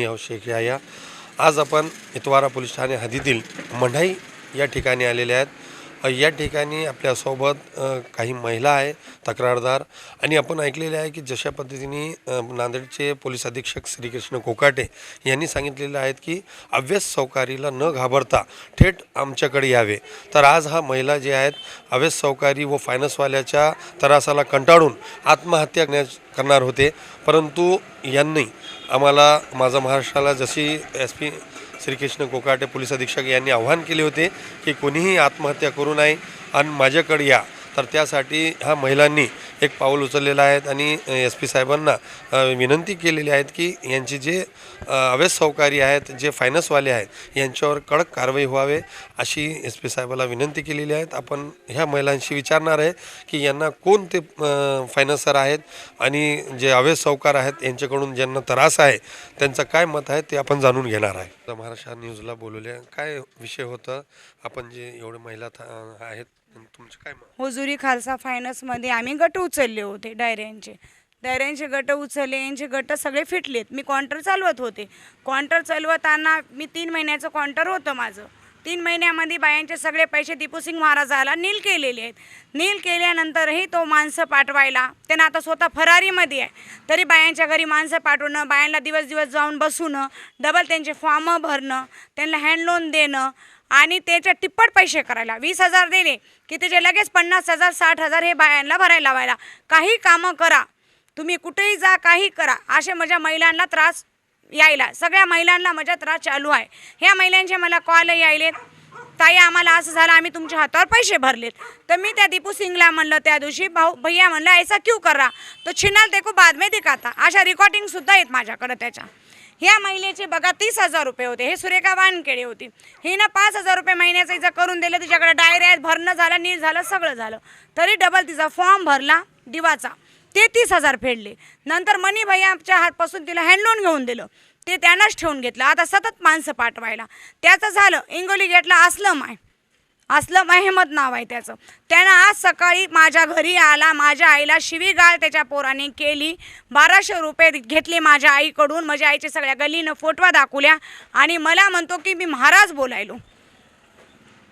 मी आहो शेख या आज आपण इतवारा पोलीस ठाणे हद्दीतील मंढाई या ठिकाणी आलेले आहेत. या ठिकाणी आपल्यासोबत काही महिला आहे तक्रारदार. आणि आपण ऐकलेले आहे की जशा पद्धतीने नांदेडचे पोलीस अधीक्षक श्रीकृष्ण कोकाटे यांनी सांगितलेलं आहेत की अव्यस सौकारीला न घाबरता थेट आमच्याकडे यावे. तर आज हा महिला जे आहेत अव्यस सौकारी व फायनान्सवाल्याच्या त्रासाला कंटाळून आत्महत्या करणार होते. परंतु यांनी आम्हाला माझा महाराष्ट्राला जशी S P Shrikrishna Kokate police अधीक्षक यांनी आव्हान केले होते की कोणीही आत्महत्या करू नये आणि माझ्याकडे या. तर त्यासाठी ह्या महिलांनी एक पाऊल उचललेलं आहे आणि एस पी साहेबांना विनंती केलेली आहेत की यांचे जे अवैध सहकारी आहेत जे फायनान्सवाले आहेत यांच्यावर कडक कारवाई व्हावे अशी एस पी साहेबाला विनंती केलेली आहेत. आपण ह्या महिलांशी विचारणार आहे की यांना कोण ते फायनान्सर आहेत आणि जे अवैध सावकार आहेत यांच्याकडून ज्यांना त्रास आहे त्यांचं काय मत आहे ते आपण जाणून घेणार आहे. महाराष्ट्र न्यूजला बोलवले काय विषय होतं? आपण जे एवढे महिला आहेत आहेत तुमचं काय हुजुरी खालसा फायनान्समध्ये आम्ही गट उचलले होते डायऱ्यांचे. डायऱ्यांचे गट उचलले यांचे गट सगळे फिटलेत. मी कॉन्टर चालवत होते. कॉन्टर चालवताना मी तीन महिन्याचं कॉन्टर होतं माझं. तीन महिन्यामध्ये बायांचे सगळे पैसे दीपूसिंग महाराजाला नील केलेले आहेत. नील केल्यानंतरही तो माणसं पाठवायला त्यांना आता स्वतः फरारीमध्ये आहे. तरी बायांच्या घरी माणसं पाठवणं बायांना दिवस दिवस जाऊन बसवणं डबल त्यांचे फॉर्म भरणं त्यांना हँडलोन देणं आणि त्याच्या तिप्पट पैसे करायला. वीस हजार दिले की त्याचे लगेच पन्नास हजार साठ हजार हे बायांना भरायला लावायला. काही कामं करा. तुम्ही कुठेही जा काही करा. असे माझ्या महिलांना त्रास यायला. सगळ्या महिलांना माझा त्रास चालू आहे. ह्या महिलांचे मला कॉल यायलेत ताई आम्हाला असं झालं आम्ही तुमच्या हातावर पैसे भरलेत. तर मी त्या दीपू सिंगला म्हणलं त्या दिवशी भाऊ भैया म्हणलं ऐसा क्यू करा तो छिनाल ते को बाद में दिखाता. अशा रिकॉर्डिंगसुद्धा आहेत माझ्याकडं त्याच्या. ह्या महिलेचे बघा तीस हजार रुपये होते. हे सुरेखा वानखेडे होती. हिनं पाच हजार रुपये महिन्याचं हिचं करून दिलं तिच्याकडे डायऱ्या भरणं झालं नीट झालं सगळं झालं. तरी डबल तिचा फॉर्म भरला दिवाचा. ते तीस हजार फेडले. नंतर मनी भैयाच्या हातपासून तिला हँडलोन घेऊन दिलं. ते त्यानंच ठेवून घेतलं. आता सतत माणसं पाठवायला. त्याचं झालं इंगोली गेटला असलं माय. असलम अहमद नाव आहे त्याचं. त्यानं आज सकाळी माझ्या घरी आला माझ्या आईला शिवीगाळ त्याच्या पोराने केली बाराशे रुपये घेतले माझ्या आईकडून माझ्या आईच्या सगळ्या गलीनं फोटवा दाखवल्या आणि मला म्हणतो की मी महाराज बोलायलो.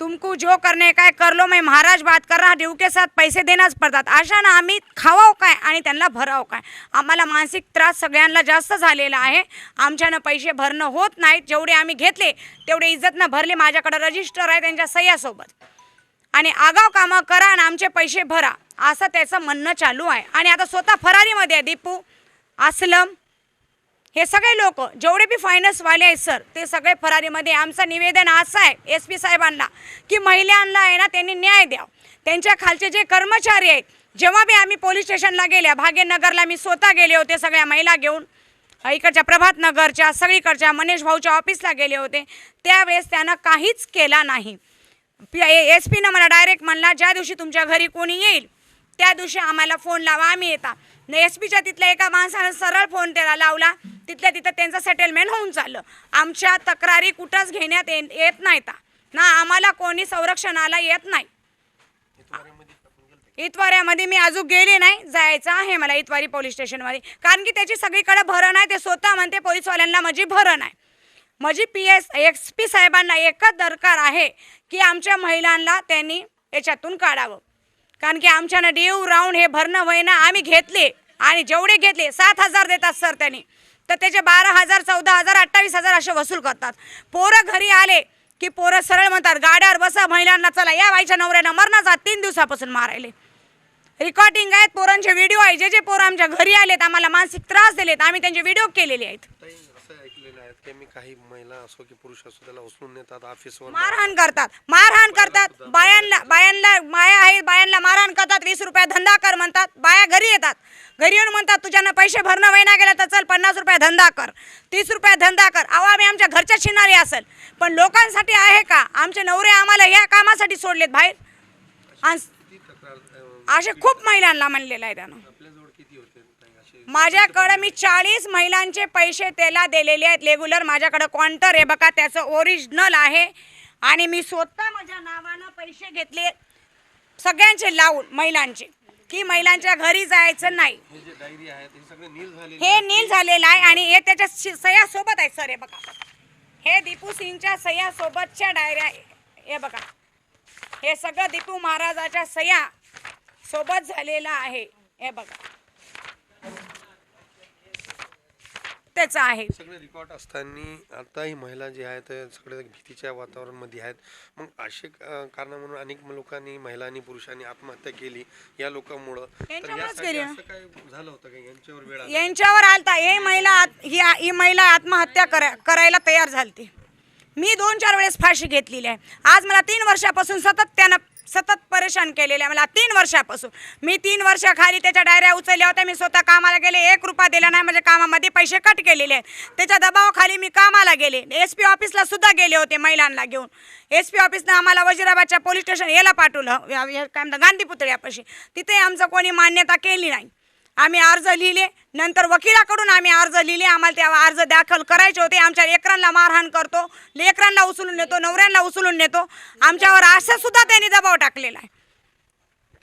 तुमको जो करणे काय करलो मी महाराज बात कर रहा के साथ पैसे देणंच पडतात। अशा ना आम्ही खावाव काय आणि त्यांना भराव काय? आम्हाला मानसिक त्रास सगळ्यांना जास्त झालेला आहे. आमच्यानं पैसे भरणं होत नाहीत. जेवढे आम्ही घेतले तेवढे इज्जतनं भरले. माझ्याकडं रजिस्टर आहे त्यांच्या सह्यासोबत. आणि आगाव कामं करा आणि आमचे पैसे भरा. असं त्याचं म्हणणं चालू आहे. आणि आता स्वतः फरारीमध्ये आहे दीपू. असलम. हे सगळे लोक जेवढे बी फायनान्सवाले आहेत सर ते सगळे फरारीमध्ये आमचं निवेदन असं आहे एस पी साहेबांना की महिलांना आहे ना त्यांनी न्याय द्या त्यांच्या खालचे जे कर्मचारी आहेत जेव्हा बी आम्ही पोलीस स्टेशनला गेल्या भाग्यनगरला मी स्वतः गेले होते सगळ्या महिला घेऊन. इकडच्या प्रभात नगरच्या सगळीकडच्या मनेश भाऊच्या ऑफिसला गेले होते. त्यावेळेस त्यानं काहीच केला नाही. एस पीनं मला डायरेक्ट म्हणला ज्या दिवशी तुमच्या घरी कोणी येईल त्या दिवशी आम्हाला फोन लावा आम्ही येता. एस पीच्या तिथल्या एका माणसानं सरळ फोन त्याला लावला. तिथल्या तिथं त्यांचं सेटलमेंट होऊन चाललं. आमच्या तक्रारी कुठंच घेण्यात येत नाहीत. ना आम्हाला कोणी संरक्षणाला येत नाही. इतवाऱ्यामध्ये मी अजून गेले नाही. जायचं आहे मला इतवारी पोलीस स्टेशनमध्ये. कारण की त्याची सगळीकडे भरण आहे ते स्वतः म्हणते पोलीसवाल्यांना माझी भरण आहे माझी पी एस एक्स पी साहेबांना एकच दरकार आहे की आमच्या महिलांना त्यांनी याच्यातून काढावं. कारण की आमच्यानं डीव राऊंड हे भरणं वयनं आम्ही घेतले आणि जेवढे घेतले सात हजार देतात सर त्यांनी. तर त्याचे बारा हजार चौदा हजार अठ्ठावीस हजार असे वसूल करतात. पोरं घरी आले की पोरं सरळ म्हणतात गाड्यावर बसा महिलांना चला. या बाईच्या नवऱ्यानं मरणं जात तीन दिवसापासून मारायले. रेकॉर्डिंग आहेत पोरांचे व्हिडिओ आहे. जे जे पोरं आमच्या घरी आलेत आम्हाला मानसिक त्रास दिलेत आम्ही त्यांचे व्हिडिओ केलेले आहेत. ताई, असं ऐकलेलं आहे की मी काही महिला असो की पुरुष असो त्याला उचलून नेतात ऑफिसवर मारहाण करतात. मारहाण करतात. बायांना बायांना माया आहे बायांना मारहाण करतात. वीस रुपया धंदा कर म्हणतात. बाया घरी येतात. घरी येऊन म्हणतात तुझ्यानं पैसे भरणं वहिना गेला तर चल पन्नास रुपया धंदा कर. तीस रुपया धंदा कर. अहो आम्ही आमच्या घरच्या शिनारी असेल. पण लोकांसाठी आहे का? आमचे नवरे आम्हाला ह्या कामासाठी सोडलेत बाहेर. असे खूप महिलांना म्हणलेलं आहे त्यानं आपल्याजवळ किती होते ताई, असे माझ्याकडे मी चाळीस महिलांचे पैसे त्याला दिलेले आहेत. रेग्युलर माझ्याकडे काउंटर आहे बघा त्याचं ओरिजिनल आहे. आणि मी स्वतः माझ्या नावानं पैसे घेतले. सगळ्यांचे लावून महिलांचे. की महिलांच्या घरी जायचं नाही. हे हे नील झाले नील झालेलं आहे आणि हे त्याच्या शि- सह्या सोबत आहेत सर हे बघा. हे दीपू सिंगच्या सह्या सोबतच्या डायऱ्या आहे. हे बघा. हे सगळं दीपू महाराजाच्या सह्या सोबत झालेलं आहे. हे बघा. त्याचं आहे. सगळे रेकॉर्ड असताना आता ही महिला जी आहेत सगळे भीतीच्या वातावरणामध्ये आहेत. मग असे कारण म्हणून अनेक लोकांनी महिलांनी पुरुषांनी आत्महत्या केली या लोकांमुळं. यांच्यामुळंच केली ना. झालं होतं का? यांच्यावर वेळ आला? यांच्यावर आलता. हे महिला आत- ही ही महिला आत्महत्या करा करायला तयार झालती. मी दोन चार वेळेस फाशी घेतलेली आहे. आज मला तीन वर्षापासून सतत त्यानं सतत परेशान केलेलं आहे मला तीन वर्षापासून. मी तीन वर्षाखाली त्याच्या डायऱ्या उचलल्या होत्या मी स्वतः कामाला गेले एक रुपया दिला नाही म्हणजे कामामध्ये पैसे कट केलेले आहेत. त्याच्या दबावाखाली मी कामाला गेले. एस पी ऑफिसला सुद्धा गेले होते महिलांना घेऊन. एस पी ऑफिसनं आम्हाला वजिराबादच्या पोलीस स्टेशन याला पाठवलं. काय म्हणतात गांधी पुतळ्यापाशी तिथे आमचं कोणी मान्यता केली नाही. आम्ही अर्ज लिहिले नंतर वकिलाकडून आम्ही अर्ज लिहिले. आम्हाला त्या अर्ज दाखल करायचे होते. आमच्या लेकरांना मारहाण करतो. लेकरांना उचलून नेतो नवऱ्यांना उचलून नेतो. आमच्यावर असं सुद्धा त्यांनी दबाव टाकलेला आहे.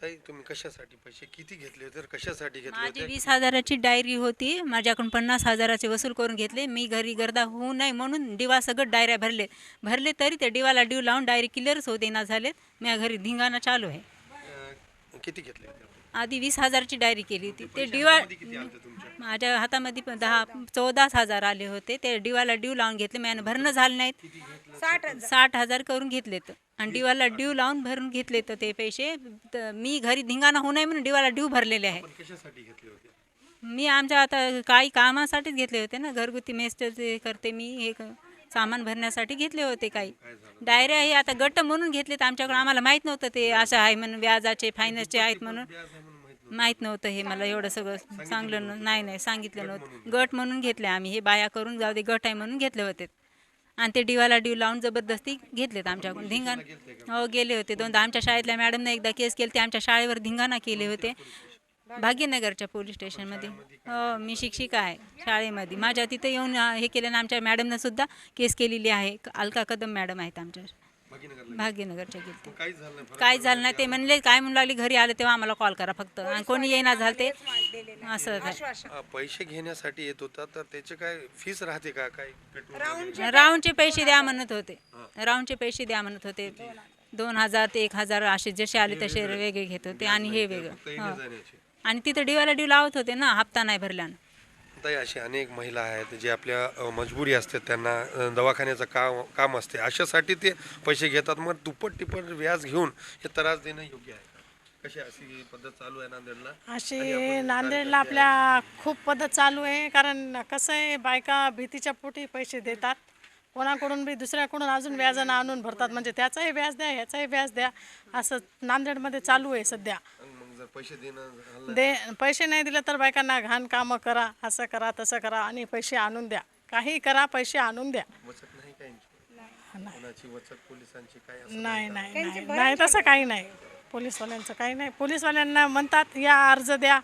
ताई तुम्ही कशासाठी पैसे किती घेतले होते तर कशासाठी घेतले माझी होते? वीस हजाराची डायरी होती. माझ्याकडून पन्नास हजाराचे वसूल करून घेतले. मी घरी गर्दा होऊ नये म्हणून डिवा सगळं डायऱ्या भरले. भरले तरी ते डिवाला डिव लावून डायरी क्लिअरच होते ना झालेत. मी घरी धिंगाणा चालू आहे. अं, किती घेतले होते? आधी वीस हजारची डायरी केली होती. ते डिवा माझ्या हातामध्ये पण दहा चौदाच हजार आले होते. ते डिवाला डिव लावून घेतले. मी भरणं झालं नाहीत. साठ हजार. साठ हजार करून घेतलेत. आणि डिवाला ड्यू लावून भरून घेतले तर ते पैसे. तर मी घरी धिंगाणा होऊ नये म्हणून डिवाला ड्यू भरलेले आहे. पण कशासाठी घेतले होते? मी आमच्या आता काही कामासाठीच घेतले होते ना. घरगुती मेस्टरचे करते मी हे क- सामान भरण्यासाठी घेतले होते काही. डायऱ्या हे आता गट म्हणून घेतले तर आमच्याकडे आम्हाला माहीत नव्हतं ते असं आहे म्हणून व्याजाचे फायनान्सचे आहेत म्हणून माहीत नव्हतं. हे मला एवढं सगळं चांगलं नाही नाही सांगितलं नव्हतं. गट म्हणून घेतले आम्ही हे बाया करून जाऊ दे गट आहे म्हणून घेतले होते. आणि ते डिवाला डिव लावून जबरदस्ती घेतलेत आमच्याकडून. धिंगाण हो गेले होते. दोनदा आमच्या शाळेतल्या मॅडमने एकदा केस केली ते आमच्या शाळेवर धिंगाणा केले होते. भाग्यनगरच्या पोलीस स्टेशनमध्ये. हो मी शिक्षिका आहे शाळेमध्ये. माझ्या तिथे येऊन हे केलं आणि आमच्या मॅडमनं सुद्धा केस केलेली आहे. अलका कदम मॅडम आहेत आमच्या भागीनगरला भाग्यनगरच्या फरक काय झालं नाही. ते म्हणले काय म्हणू लागले? घरी आले तेव्हा आम्हाला कॉल करा फक्त. आणि कोणी येईना झालं ते असं पैसे घेण्यासाठी येत होता तर त्याचे काय फीस राहते का? काय राऊंडचे पैसे द्या म्हणत होते. राऊंडचे पैसे द्या म्हणत होते. दोन हजार ते एक हजार असे जसे आले तसे वेगळे घेत होते आणि हे वेगळं. आणि तिथं डिवाला डिव लावत होते ना हप्ता नाही भरल्यानं. ताई अशी अनेक महिला आहेत जे आपल्या अ, मजबुरी असते त्यांना अ, दवाखान्याचं काम काम असते. अशासाठी ते पैसे घेतात मग दुप्पट तिप्पट व्याज घेऊन हे त्रास देणं योग्य आहे का? कशी अशी पद्धत चालू आहे नांदेडला? अशी नांदेडला आपल्या खूप पद्धत चालू आहे कारण कसं आहे बायका भीतीच्या पोटी पैसे देतात. कोणाकडून बी दुसऱ्याकडून अजून व्याजानं आणून भरतात. म्हणजे त्याचाही व्याज द्या ह्याचाही व्याज द्या. असं नांदेडमध्ये चालू आहे सध्या. पैसे देणं दे पैसे नाही दिले तर बायकांना घाण कामं करा असं करा तसं करा आणि पैसे आणून द्या. काही करा पैसे आणून द्या. नाही पोलिसांची काय नाही नाही नाही. नाही तसं काही नाही. पोलीसवाल्यांचं काही नाही. पोलीसवाल्यांना म्हणतात या अर्ज द्या?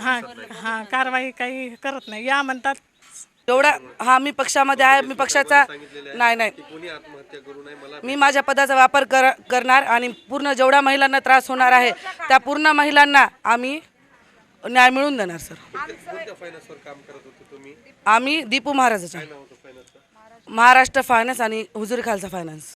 हां हां कारवाई काही करत नाही. या म्हणतात एवढा हा मी पक्षामध्ये आहे मी पक्षाचा नाही नाही. मी माझ्या पदाचा वापर कर करणार आणि पूर्ण जेवढ्या महिलांना त्रास होणार आहे त्या पूर्ण महिलांना आम्ही न्याय मिळवून देणार सर. आम्ही दीपू महाराजाच्या फायनान्सचं महाराष्ट्र फायनान्स आणि हुजुरी खालसा फायनान्स